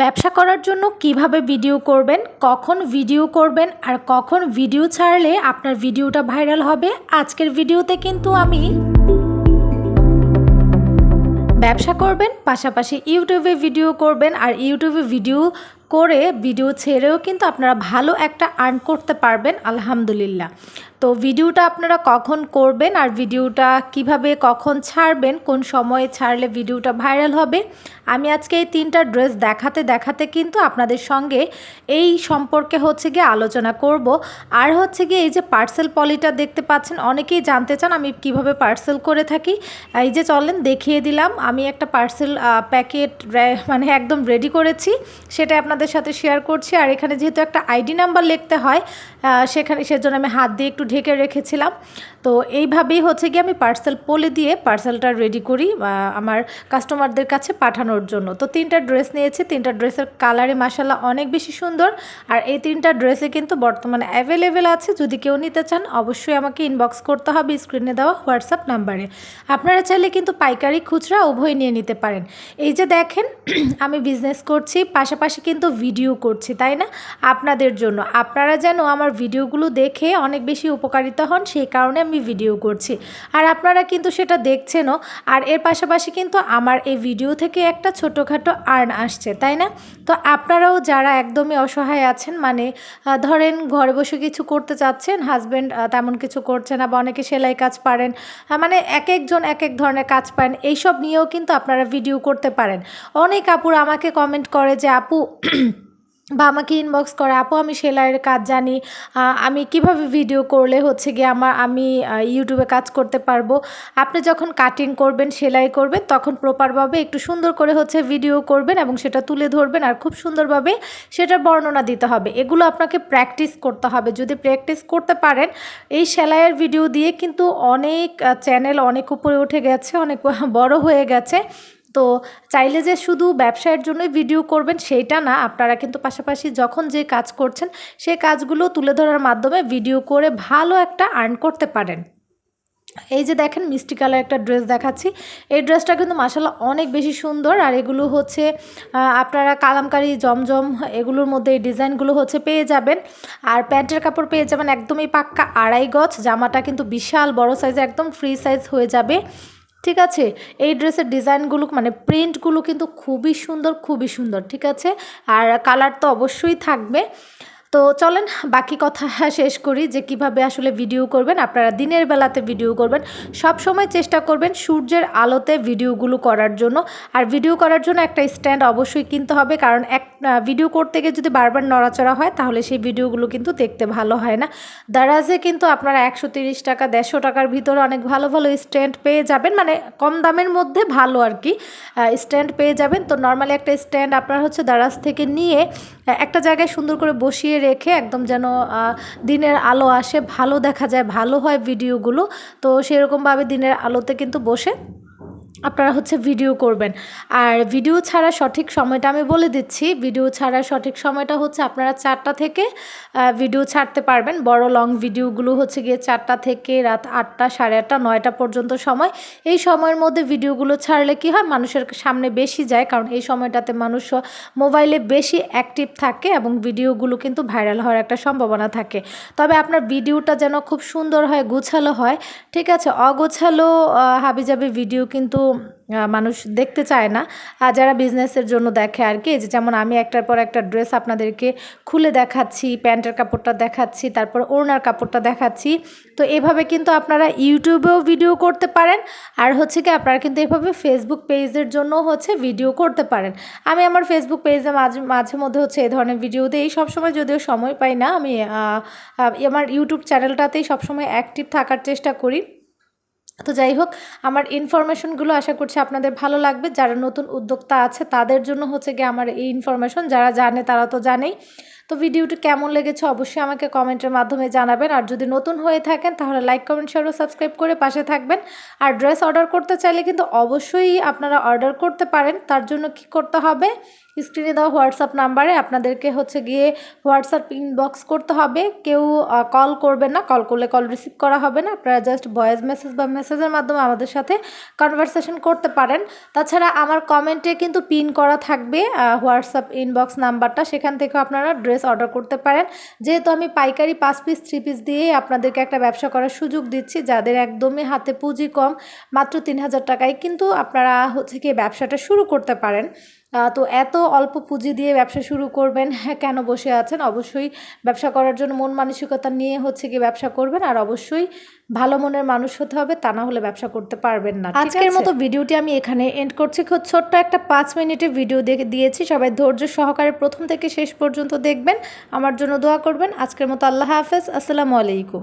ব্যবসা করার জন্য কীভাবে ভিডিও করবেন, কখন ভিডিও করবেন, আর কখন ভিডিও ছাড়লে আপনার ভিডিওটা ভাইরাল হবে, আজকের ভিডিওতে কিন্তু আমি ব্যবসা করবেন, পাশাপাশি ইউটিউবে ভিডিও করবেন, আর ইউটিউবে ভিডিও করে ভিডিও ছেড়েও কিন্তু আপনারা ভালো একটা আর্ন করতে পারবেন, আলহামদুলিল্লাহ। তো ভিডিওটা আপনারা কখন করবেন আর ভিডিওটা কীভাবে কখন ছাড়বেন, কোন সময়ে ছাড়লে ভিডিওটা ভাইরাল হবে, আমি আজকে এই তিনটা ড্রেস দেখাতে দেখাতে কিন্তু আপনাদের সঙ্গে এই সম্পর্কে হচ্ছে গিয়ে আলোচনা করব। আর হচ্ছে গিয়ে এই যে পার্সেল পলিটা দেখতে পাচ্ছেন, অনেকেই জানতে চান আমি কীভাবে পার্সেল করে থাকি। এই যে চলেন দেখিয়ে দিলাম, আমি একটা পার্সেল প্যাকেট মানে একদম রেডি করেছি সেটা আপনাদের সাথে শেয়ার করছি। আর এখানে যেহেতু একটা আইডি নাম্বার লিখতে হয় সেখানে সেজন্য আমি হাত দিয়ে একটু ঢেকে রেখেছিলাম। তো এইভাবেই হচ্ছে গিয়ে আমি পার্সেল পলে দিয়ে পার্সেলটা রেডি করি আমার কাস্টমারদের কাছে পাঠানোর জন্য। তো তিনটা ড্রেস নিয়েছি, তিনটা ড্রেসের কালারে মাসাল্লাহ অনেক বেশি সুন্দর। আর এই তিনটা ড্রেসে কিন্তু বর্তমানে অ্যাভেলেবেল আছে। যদি কেউ নিতে চান, অবশ্যই আমাকে ইনবক্স করতে হবে স্ক্রিনে দেওয়া হোয়াটসঅ্যাপ নাম্বারে আপনারা চাইলে কিন্তু পাইকারি খুচরা উভয় নিয়ে নিতে পারেন। এই যে দেখেন, আমি বিজনেস করছি, পাশাপাশি কিন্তু ভিডিও করছি, তাই না? আপনাদের জন্য। আপনারা যেন আমার ভিডিওগুলো দেখে অনেক বেশি উপকারিতা হন, সেই কারণে আমি ভিডিও করছি। আর আপনারা কিন্তু সেটা দেখছেনও। আর এর পাশাপাশি কিন্তু আমার এই ভিডিও থেকে একটা ছোটোখাটো আর্ন আসছে, তাই না? তো আপনারাও যারা একদমই অসহায় আছেন মানে ধরেন ঘরে বসে কিছু করতে চাচ্ছেন হাজব্যান্ড তেমন কিছু করছে না বা অনেকে সেলাই কাজ পারেন মানে এক একজন এক এক ধরনের কাজ পারেন, এইসব নিয়েও কিন্তু আপনারা ভিডিও করতে পারেন। অনেক আপুর আমাকে কমেন্ট করে যে, আপু বা আমাকে ইনবক্স করে, আপু, আমি সেলাইয়ের কাজ জানি আমি কীভাবে ভিডিও করলে হচ্ছে গিয়ে আমার, আমি ইউটিউবে কাজ করতে পারব? আপনি যখন কাটিং করবেন, সেলাই করবেন, তখন প্রপারভাবে একটু সুন্দর করে হচ্ছে ভিডিও করবেন এবং সেটা তুলে ধরবেন আর খুব সুন্দরভাবে সেটার বর্ণনা দিতে হবে। এগুলো আপনাকে প্র্যাকটিস করতে হবে। যদি প্র্যাকটিস করতে পারেন, এই সেলাইয়ের ভিডিও দিয়ে কিন্তু অনেক চ্যানেল অনেক উপরে উঠে গেছে, অনেক বড় হয়ে গেছে। তো চাইলে যে শুধু ব্যবসায়ের জন্যই ভিডিও করবেন সেইটা না, আপনারা কিন্তু পাশাপাশি যখন যে কাজ করছেন সেই কাজগুলো তুলে ধরার মাধ্যমে ভিডিও করে ভালো একটা আর্ন করতে পারেন। এই যে দেখেন মিষ্টি কালার একটা ড্রেস দেখাচ্ছি, এই ড্রেসটা কিন্তু মাসাল্লাহ অনেক বেশি সুন্দর, আর এগুলো হচ্ছে আপনারা কালামকারি, জমজম এগুলোর মধ্যে এই ডিজাইনগুলো হচ্ছে পেয়ে যাবেন। আর প্যান্টের কাপড় পেয়ে যাবেন একদমই পাক্কা আড়াই গজ, জামাটা কিন্তু বিশাল বড় সাইজে একদম ফ্রি সাইজ হয়ে যাবে। ঠিক আছে? এই ড্রেসের ডিজাইনগুলো মানে প্রিন্টগুলো কিন্তু খুবই সুন্দর খুবই সুন্দর, ঠিক আছে? আর কালার তো অবশ্যই থাকবে। তো চলেন, বাকি কথা শেষ করি যে কীভাবে আসলে ভিডিও করবেন। আপনারা দিনের বেলাতে ভিডিও করবেন। সব সময় চেষ্টা করবেন সূর্যের আলোতে ভিডিওগুলো করার জন্য। আর ভিডিও করার জন্য একটা স্ট্যান্ড অবশ্যই কিনতে হবে। কারণ এক ভিডিও করতে গিয়ে যদি বারবার নড়াচড়া হয়, তাহলে সেই ভিডিওগুলো কিন্তু দেখতে ভালো হয় না। দারাজে কিন্তু আপনারা একশো টাকা, দেড়শো টাকার ভিতরে অনেক ভালো ভালো স্ট্যান্ড পেয়ে যাবেন। মানে কম দামের মধ্যে ভালো আর কি স্ট্যান্ড পেয়ে যাবেন। তো নর্মালি একটা স্ট্যান্ড আপনার হচ্ছে দারাজ থেকে নিয়ে একটা জায়গায় সুন্দর করে বসিয়ে রেখে একদম যেন দিনের আলো আসে, ভালো দেখা যায়, ভালো হয় ভিডিওগুলো তো সেরকমভাবে দিনের আলোতে কিন্তু বসে আপনারা হচ্ছে ভিডিও করবেন। আর ভিডিও ছাড়া সঠিক সময়টা আমি বলে দিচ্ছি। ভিডিও ছাড়া সঠিক সময়টা হচ্ছে আপনারা চারটা থেকে ভিডিও ছাড়তে পারবেন। বড় লং ভিডিওগুলো হচ্ছে গিয়ে চারটা থেকে রাত আটটা, সাড়ে আটটা, নয়টা পর্যন্ত সময়। এই সময়ের মধ্যে ভিডিওগুলো ছাড়লে কি হয়? মানুষের সামনে বেশি যায়। কারণ এই সময়টাতে মানুষ মোবাইলে বেশি অ্যাক্টিভ থাকে এবং ভিডিওগুলো কিন্তু ভাইরাল হওয়ার একটা সম্ভাবনা থাকে। তবে আপনার ভিডিওটা যেন খুব সুন্দর হয়, গুছালো হয়, ঠিক আছে? অগোছালো হাবিজাবি ভিডিও কিন্তু মানুষ দেখতে চায় না। আর যারা বিজনেসের জন্য দেখে আর কি যেমন আমি একটার পর একটা ড্রেস আপনাদেরকে খুলে দেখাচ্ছি, প্যান্টের কাপড়টা দেখাচ্ছি, তারপর ওড়নার কাপড়টা দেখাচ্ছি। তো এভাবে কিন্তু আপনারা ইউটিউবেও ভিডিও করতে পারেন, আর হচ্ছে কি আপনারা কিন্তু এভাবে ফেসবুক পেজের জন্য হচ্ছে ভিডিও করতে পারেন। আমি আমার ফেসবুক পেজে মাঝে মাঝে মধ্যে হচ্ছে এই ধরনের ভিডিও দিই সবসময় যদিও সময় পাই না, আমি আমার ইউটিউব চ্যানেলটাতেই সবসময় অ্যাক্টিভ থাকার চেষ্টা করি। তো যাই হোক, আমার ইনফরমেশনগুলো আশা করছি আপনাদের ভালো লাগবে। যারা নতুন উদ্যোক্তা আছে, তাদের জন্য হচ্ছে গিয়ে আমার এই ইনফরমেশন যারা জানে, তারা তো জানেই। তো ভিডিওটি কেমন লেগেছে অবশ্যই আমাকে কমেন্টের মাধ্যমে জানাবেন। আর যদি নতুন হয়ে থাকেন, তাহলে লাইক কমেন্ট শেয়ার ও সাবস্ক্রাইব করে পাশে থাকবেন। আর ড্রেস অর্ডার করতে চাইলে কিন্তু অবশ্যই আপনারা অর্ডার করতে পারেন। তার জন্য কি করতে হবে? স্ক্রিনে দেওয়া হোয়াটসঅ্যাপ নাম্বারে আপনাদেরকে হচ্ছে গিয়ে হোয়াটসঅ্যাপ ইনবক্স করতে হবে। কেউ কল করবেন না। কল করলে কল রিসিভ করা হবে না। আপনারা জাস্ট ভয়েস মেসেজ বা মেসেজের মাধ্যমে আমাদের সাথে কনভারসেশন করতে পারেন। তাছাড়া আমার কমেন্টে কিন্তু পিন করা থাকবে হোয়াটসঅ্যাপ ইনবক্স নাম্বারটা সেখান থেকে আপনারা ড্রেস অর্ডার করতে পারেন। যেহেতু আমি পাইকারি পাঁচ পিস থ্রি পিস দিয়েই আপনাদেরকে একটা ব্যবসা করার সুযোগ দিচ্ছি, যাদের একদমই হাতে পুঁজি কম, মাত্র তিন হাজার টাকায় কিন্তু আপনারা হচ্ছে কি ব্যবসাটা শুরু করতে পারেন। তো এত অল্প পুঁজি দিয়ে ব্যবসা শুরু করবেন হ্যাঁ কেন বসে আছেন? অবশ্যই ব্যবসা করার জন্য মন মানসিকতা নিয়ে হচ্ছে কি ব্যবসা করবেন আর অবশ্যই ভালো মনের মানুষ হতে হবে তা না হলে ব্যবসা করতে পারবেন না আজকের মতো ভিডিওটি আমি এখানে এন্ড করছি। খুব ছোট্ট একটা পাঁচ মিনিটের ভিডিও দেখে দিয়েছি। সবাই ধৈর্য সহকারে প্রথম থেকে শেষ পর্যন্ত দেখবেন। আমার জন্য দোয়া করবেন। আজকের মতো আল্লাহ হাফেজ। আসসালামু আলাইকুম।